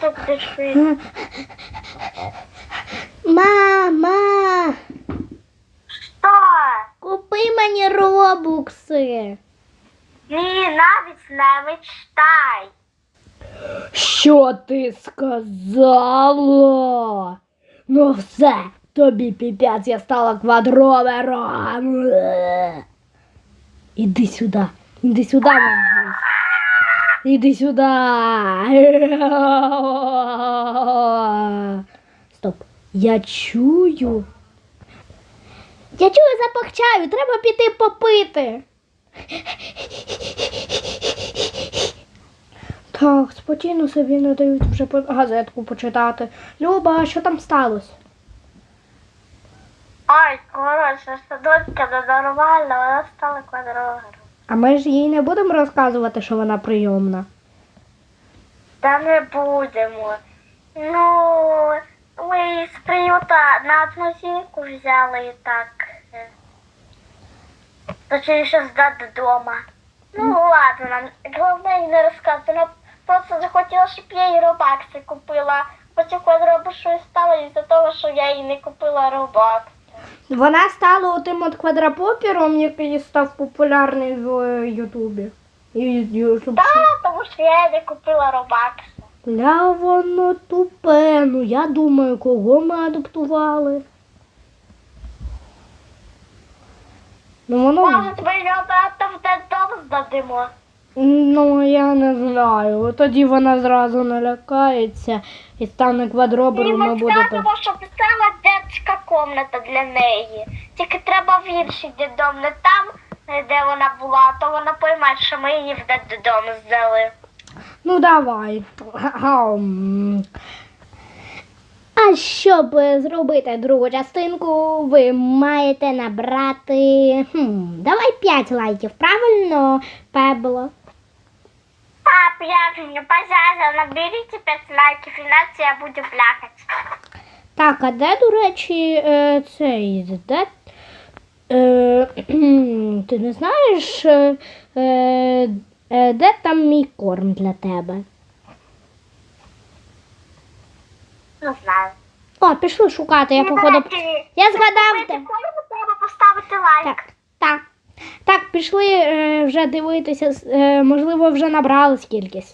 тут пішли. Мама, Що? купи мені робукси. Ні, навіть не мечтай. Що ти сказала? Ну все, тобі піпець, я стала квадровером. Іди сюди, іди сюди, мама. Іди сюди. Стоп, я чую. Я чую запах чаю, треба піти попити. Так, спокійно собі не дають вже газетку почитати. Люба, що там сталося? Ой, коротше, садочка донормальна, вона стала квадровером. А ми ж їй не будемо розказувати, що вона прийомна. Та не будемо. Ну, ми з приюта на одну зірку взяли і так. е, Точніше здати вдома. Ну ладно, нам головне їй не розказати. Вона просто захотіла, щоб я їй робакси купила. Потім квадроби щось стало із-за того, що я їй не купила робакси. Вона стала отим от квадрапопером, який став популярний в е, Ютубі. І Ютуб. Та, тому що я не купила робакси. Ля воно тупе. Ну я думаю, кого ми адаптували. Ну воно. Може, ми його в додому здадимо. Ну, я не знаю. Тоді вона зразу налякається і стане квадробером і Ми буде. так. скажемо, що писала дитяча комната для неї. Тільки треба в інший додому, не там, де вона була, то вона пойме, що ми її в додому здали. Ну давай. А щоб зробити другу частинку, ви маєте набрати. Хм, давай 5 лайків, правильно, Пебло? Же не пожалуйста, наберите 5 лайків, иначе я буду плакать. Так, а де, до речі, е, цей. Де, е, ти не знаєш, е, де там мій корм для тебе? Не знаю. О, пішли шукати, я походу. Я згадав. Треба поставити лайк. Так, так. Так, пішли вже дивитися, можливо, вже набрали скількись.